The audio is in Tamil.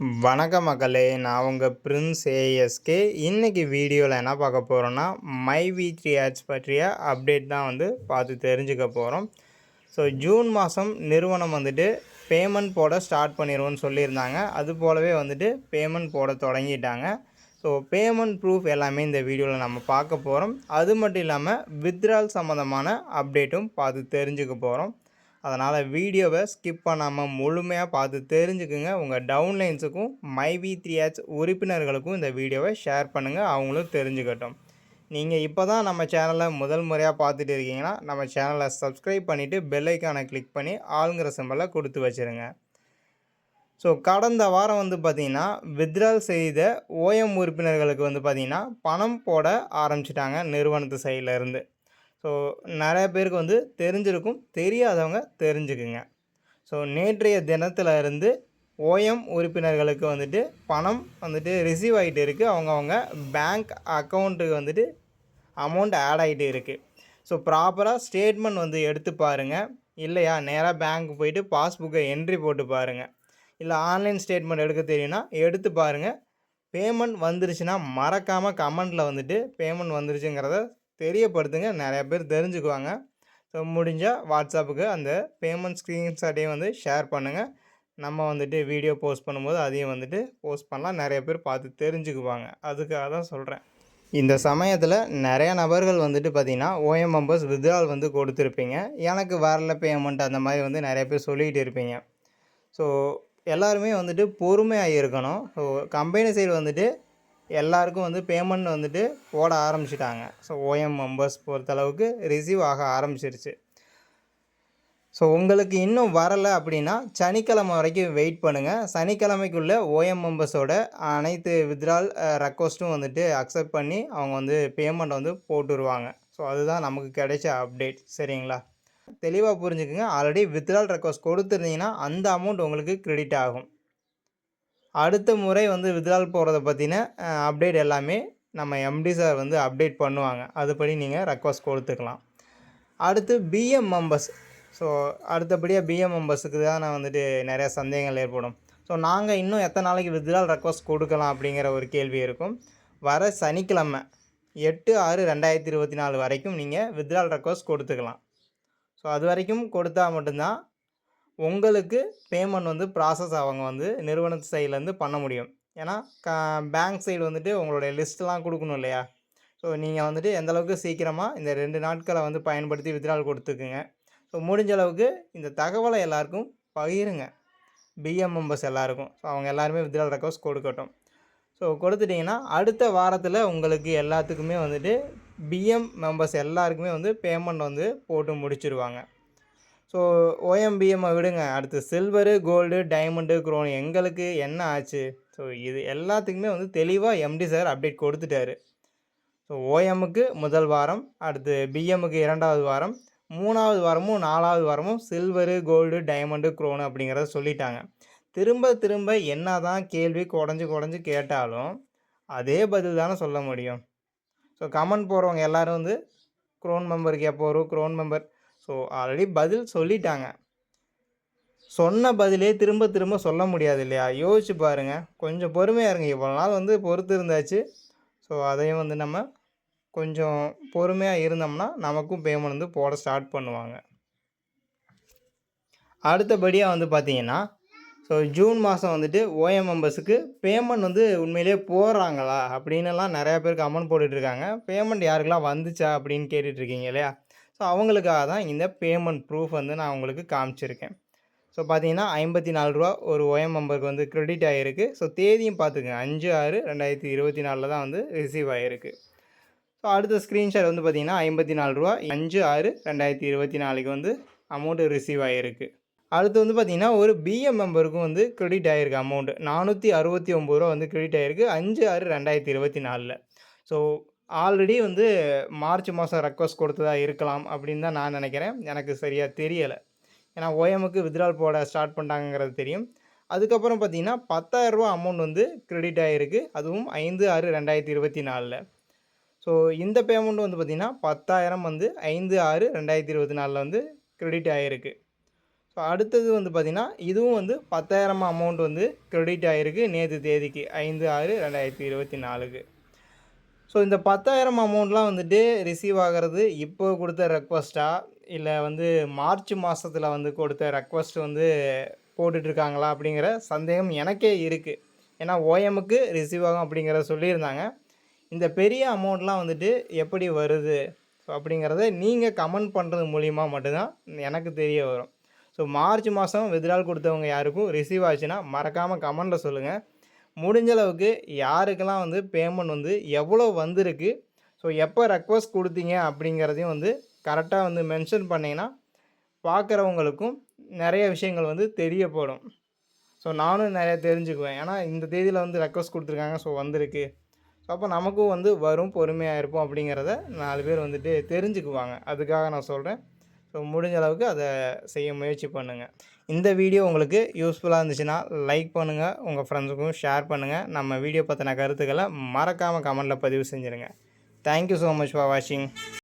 வணக்க மக்களே நான் உங்கள் பிரின்ஸ் ஏஎஸ்கே. இன்றைக்கி வீடியோவில் என்ன பார்க்க போகிறோன்னா மை வி த்ரீ ஆட்ஸ் பற்றிய அப்டேட் தான் வந்து பார்த்து தெரிஞ்சுக்க போகிறோம் ஸோ ஜூன் மாதம் நிறுவனம் வந்துட்டு பேமெண்ட் போட ஸ்டார்ட் பண்ணிடுவோன்னு சொல்லியிருந்தாங்க. அது போலவே வந்துட்டு பேமெண்ட் போட தொடங்கிட்டாங்க. ஸோ பேமெண்ட் ப்ரூஃப் எல்லாமே இந்த வீடியோவில் நம்ம பார்க்க போகிறோம் அது மட்டும் இல்லாமல் வித்ட்ரால் சம்மந்தமான அப்டேட்டும் பார்த்து தெரிஞ்சுக்க போகிறோம் அதனால் வீடியோவை ஸ்கிப் பண்ணாமல் முழுமையாக பார்த்து தெரிஞ்சுக்குங்க. உங்கள் டவுன்லைன்ஸுக்கும் மை வி த்ரீ ஆட்ஸ் உறுப்பினர்களுக்கும் இந்த வீடியோவை ஷேர் பண்ணுங்கள் அவங்களும் தெரிஞ்சுக்கட்டும். நீங்கள் இப்போ தான் நம்ம சேனலை முதல் முறையாக பார்த்துட்டு இருக்கீங்கன்னா நம்ம சேனலை சப்ஸ்கிரைப் பண்ணிவிட்டு பெல்லைக்கானை கிளிக் பண்ணி ஆளுங்கிற சிம்பலை கொடுத்து வச்சுருங்க. ஸோ கடந்த வாரம் வந்து பார்த்திங்கன்னா வித்ட்ரால் செய்த ஓஎம் உறுப்பினர்களுக்கு வந்து பார்த்திங்கன்னா பணம் போட ஆரம்பிச்சிட்டாங்க நிறுவனத்து சைட்லேருந்து ஸோ நிறைய பேருக்கு வந்து தெரிஞ்சிருக்கும் தெரியாதவங்க தெரிஞ்சுக்குங்க. ஸோ நேற்றைய தினத்தில் இருந்து ஓஎம் உறுப்பினர்களுக்கு வந்துட்டு பணம் வந்துட்டு ரிசீவ் ஆகிட்டு இருக்குது அவங்கவுங்க பேங்க் அக்கௌண்ட்டுக்கு வந்துட்டு அமௌண்ட் ஆட் ஆகிட்டு இருக்குது ஸோ ப்ராப்பராக ஸ்டேட்மெண்ட் வந்து எடுத்து பாருங்கள் இல்லையா? நேராக பேங்க் போயிட்டு பாஸ்புக்கை என்ட்ரி போட்டு பாருங்கள் இல்லை ஆன்லைன் ஸ்டேட்மெண்ட் எடுக்க தெரியும்னா எடுத்து பாருங்கள் பேமெண்ட் வந்துருச்சுன்னா மறக்காமல் கமெண்ட்டில் வந்துட்டு பேமெண்ட் வந்துருச்சுங்கிறத தெரியப்படுத்துங்க. நிறையா பேர் தெரிஞ்சுக்குவாங்க. ஸோ முடிஞ்சால் வாட்ஸ்அப்புக்கு அந்த பேமெண்ட் ஸ்க்ரீன்ஷாட்டையும் வந்து ஷேர் பண்ணுங்கள் நம்ம வந்துட்டு வீடியோ போஸ்ட் பண்ணும்போது அதையும் வந்துட்டு போஸ்ட் பண்ணலாம். நிறைய பேர் பார்த்து தெரிஞ்சுக்குவாங்க. அதுக்காக தான் சொல்கிறேன் இந்த சமயத்தில் நிறைய நபர்கள் வந்துட்டு பார்த்திங்கன்னா ஓஎம் மெம்பர்ஸ் வித்ரால் வந்து கொடுத்துருப்பீங்க. எனக்கு வரல பேமெண்ட் அந்த மாதிரி வந்து நிறைய பேர் சொல்லிகிட்டு இருப்பீங்க. ஸோ எல்லாருமே வந்துட்டு பொறுமையாக இருக்கணும். ஸோ கம்பெனி சைடு வந்துட்டு எல்லாருக்கும் வந்து பேமெண்ட் வந்துட்டு போட ஆரம்பிச்சிட்டாங்க. ஸோ ஓஎம் மெம்பர்ஸ் பொறுத்தளவுக்கு ரிசீவ் ஆக ஆரம்பிச்சிருச்சு. ஸோ உங்களுக்கு இன்னும் வரலை அப்படின்னா சனிக்கிழமை வரைக்கும் வெயிட் பண்ணுங்கள் சனிக்கிழமைக்குள்ளே ஓஎம் மெம்பர்ஸோட அனைத்து வித்ரால் ரெக்வஸ்ட்டும் வந்துட்டு அக்செப்ட் பண்ணி அவங்க வந்து பேமெண்ட் வந்து போட்டுருவாங்க. ஸோ அதுதான் நமக்கு கிடைச்ச அப்டேட் சரிங்களா? தெளிவாக புரிஞ்சுக்குங்க. ஆல்ரெடி வித்ரால் ரெக்வஸ்ட் கொடுத்துருந்தீங்கன்னா அந்த அமௌண்ட் உங்களுக்கு கிரெடிட் ஆகும். அடுத்த முறை வந்து வித்ரால் போகிறத பற்றின அப்டேட் எல்லாமே நம்ம எம்டி சார் வந்து அப்டேட் பண்ணுவாங்க. அதுபடி நீங்கள் ரெக்வஸ்ட் கொடுத்துக்கலாம். அடுத்து பிஎம் மெம்பர்ஸ் ஸோ அடுத்தபடியாக பிஎம் மெம்பர்ஸுக்கு தான் நான் வந்துட்டு நிறையா சந்தேகங்கள் ஏற்படும். ஸோ நாங்கள் இன்னும் எத்தனை நாளைக்கு வித்ரால் ரெக்வஸ்ட் கொடுக்கலாம் அப்படிங்கிற ஒரு கேள்வி இருக்கும். வர சனிக்கிழமை எட்டு ஆறு ரெண்டாயிரத்தி இருபத்தி நாலு வரைக்கும் நீங்கள் வித்ரால் ரெக்வஸ்ட் கொடுத்துக்கலாம். ஸோ அது வரைக்கும் கொடுத்தா மட்டும்தான் உங்களுக்கு பேமெண்ட் வந்து ப்ராசஸ் அவங்க வந்து நிறுவனத்து சைட்லேருந்து பண்ண முடியும். ஏன்னா க பேங்க் சைடு வந்துட்டு உங்களுடைய லிஸ்ட்லாம் கொடுக்கணும் இல்லையா? ஸோ நீங்கள் வந்துட்டு எந்தளவுக்கு சீக்கிரமாக இந்த ரெண்டு நாட்களை வந்து பயன்படுத்தி வித்ரால் கொடுத்துக்குங்க. ஸோ முடிஞ்ச அளவுக்கு இந்த தகவலை எல்லாருக்கும் பகிருங்க. பிஎம் மெம்பர்ஸ் எல்லாருக்கும். ஸோ அவங்க எல்லாருமே வித்ரால் ரெக்வஸ்ட் கொடுக்கட்டும். ஸோ கொடுத்துட்டிங்கன்னா அடுத்த வாரத்தில் உங்களுக்கு எல்லாத்துக்குமே வந்துட்டு பிஎம் மெம்பர்ஸ் எல்லாருக்குமே வந்து பேமெண்ட் வந்து போட்டு முடிச்சிருவாங்க. ஸோ ஓஎம்பிஎம்மை விடுங்க. அடுத்து சில்வரு கோல்டு டைமண்டு குரோன் எங்களுக்கு என்ன ஆச்சு? ஸோ இது எல்லாத்துக்குமே வந்து தெளிவாக எம்டி சார் அப்டேட் கொடுத்துட்டாரு. ஸோ ஓஎம்முக்கு முதல் வாரம் அடுத்து பிஎம்முக்கு இரண்டாவது வாரம் மூணாவது வாரமும் நாலாவது வாரமும் சில்வரு கோல்டு டைமண்டு குரோனு அப்படிங்கிறத சொல்லிட்டாங்க. திரும்ப திரும்ப என்ன தான் கேள்வி குடஞ்சி குடஞ்சி கேட்டாலும் அதே பதில் தானே சொல்ல முடியும். ஸோ கமெண்ட் போகிறவங்க எல்லோரும் வந்து க்ரோன் மெம்பருக்கு எப்போ வரும்? க்ரோன் மெம்பர் ஸோ ஆல்ரெடி பதில் சொல்லிட்டாங்க. சொன்ன பதிலே திரும்ப திரும்ப சொல்ல முடியாது இல்லையா? யோசிச்சு பாருங்கள் கொஞ்சம் பொறுமையாக இருங்க. இவ்வளோ நாள் வந்து பொறுத்து இருந்தாச்சு. ஸோ அதையும் வந்து நம்ம கொஞ்சம் பொறுமையாக இருந்தோம்னா நமக்கும் பேமெண்ட் வந்து போட ஸ்டார்ட் பண்ணுவாங்க. அடுத்தபடியாக வந்து பார்த்திங்கன்னா ஸோ ஜூன் மாதம் வந்துட்டு ஓஎம் மெம்பர்ஸுக்கு பேமெண்ட் வந்து உண்மையிலே போடுறாங்களா? அப்படின்னுலாம் நிறையா பேருக்கு அமௌண்ட் போட்டுட்ருக்காங்க பேமெண்ட் யாருக்கெல்லாம் வந்துச்சா அப்படின்னு கேட்டுட்ருக்கீங்க இல்லையா? ஸோ அவங்களுக்காக தான் இந்த பேமெண்ட் ப்ரூஃப் வந்து நான் உங்களுக்கு காமிச்சிருக்கேன். ஸோ பார்த்தீங்கன்னா ஐம்பத்தி நாலு ரூபா ஒரு ஓஎம் மெம்பருக்கு வந்து க்ரெடிட் ஆகிருக்கு ஸோ தேதியும் பார்த்துக்கங்க அஞ்சு ஆறு ரெண்டாயிரத்தி இருபத்தி நாலில் தான் வந்து ரிசீவ் ஆகிருக்கு ஸோ அடுத்த ஸ்க்ரீன்ஷாட் வந்து பார்த்திங்கன்னா ஐம்பத்தி நாலு ரூபா அஞ்சு ஆறு ரெண்டாயிரத்தி இருபத்தி நாலுக்கு வந்து அமௌண்ட்டு ரிசீவ் ஆகிருக்கு அடுத்து வந்து பார்த்திங்கன்னா ஒரு பிஎம் மெம்பருக்கும் வந்து க்ரெடிட் ஆகிருக்கு அமௌண்ட்டு நானூற்றி அறுபத்தி ஒம்பது ரூபா வந்து க்ரெடிட் ஆகிருக்கு அஞ்சு ஆறு ரெண்டாயிரத்தி இருபத்தி நாலில். ஸோ ஆல்ரெடி வந்து மார்ச் மாதம் ரெக்வஸ்ட் கொடுத்ததா இருக்கலாம் அப்படின்னு தான் நான் நினைக்கிறேன். எனக்கு சரியாக தெரியலை. ஏன்னா ஓஎம்முக்கு வித்ரால் போட ஸ்டார்ட் பண்ணிட்டாங்கிறது தெரியும். அதுக்கப்புறம் பார்த்தீங்கன்னா பத்தாயிரரூபா அமௌண்ட் வந்து க்ரெடிட் ஆகிருக்கு அதுவும் ஐந்து ஆறு ரெண்டாயிரத்தி இருபத்தி நாலில். ஸோ இந்த பேமெண்ட் வந்து பார்த்திங்கன்னா பத்தாயிரம் வந்து ஐந்து ஆறு ரெண்டாயிரத்தி இருபத்தி நாலில் வந்து க்ரெடிட் ஆகிருக்கு ஸோ அடுத்தது வந்து பார்த்திங்கன்னா இதுவும் வந்து பத்தாயிரம் அமௌண்ட் வந்து கிரெடிட் ஆகிருக்கு நேற்று தேதிக்கு. ஐந்து ஆறு ரெண்டாயிரத்தி இருபத்தி நாலுக்கு. ஸோ இந்த பத்தாயிரம் அமௌண்ட்லாம் வந்துட்டு ரிசீவ் ஆகிறது இப்போ கொடுத்த ரெக்வஸ்ட்டாக இல்லை வந்து மார்ச் மாதத்தில் வந்து கொடுத்த ரெக்வஸ்ட் வந்து போட்டுட்ருக்காங்களா அப்படிங்கிற சந்தேகம் எனக்கே இருக்குது ஏன்னா ஓஎம்முக்கு ரிசீவ் ஆகும் அப்படிங்கிறத சொல்லியிருந்தாங்க. இந்த பெரிய அமௌண்ட்லாம் வந்துட்டு எப்படி வருது? ஸோ அப்படிங்கிறத நீங்கள் கமெண்ட் பண்ணுறது மூலிமா மட்டும்தான் எனக்கு தெரிய வரும். ஸோ மார்ச் மாதம் வித்ரால் கொடுத்தவங்க யாருக்கும் ரிசீவ் ஆச்சுன்னா மறக்காமல் கமெண்ட்டில் சொல்லுங்கள் முடிஞ்ச அளவுக்கு யாருக்கெல்லாம் வந்து பேமெண்ட் வந்து எவ்வளோ வந்திருக்கு? ஸோ எப்போ ரெக்வஸ்ட் கொடுத்தீங்க அப்படிங்கிறதையும் வந்து கரெக்டாக வந்து மென்ஷன் பண்ணிங்கன்னா பார்க்குறவங்களுக்கும் நிறைய விஷயங்கள் வந்து தெரியப்படும். ஸோ நானும் நிறைய தெரிஞ்சுக்குவேன். ஏன்னா இந்த தேதியில் வந்து ரெக்வஸ்ட் கொடுத்துருக்காங்க. ஸோ வந்திருக்கு. ஸோ அப்போ நமக்கும் வந்து வரும் பொறுமையாக இருப்போம் அப்படிங்கிறத நாலு பேர் வந்துட்டு தெரிஞ்சுக்குவாங்க. அதுக்காக நான் சொல்கிறேன் ஸோ முடிஞ்ச அளவுக்கு அதை செய்ய முயற்சி பண்ணுங்கள் இந்த வீடியோ உங்களுக்கு யூஸ்ஃபுல்லாக இருந்துச்சுன்னா லைக் பண்ணுங்கள் உங்கள் ஃப்ரெண்ட்ஸுக்கும் ஷேர் பண்ணுங்கள் நம்ம வீடியோ பற்றின கருத்துக்களை மறக்காமல் கமெண்ட்டில் பதிவு செஞ்சுருங்க. Thank you so much for வாட்சிங்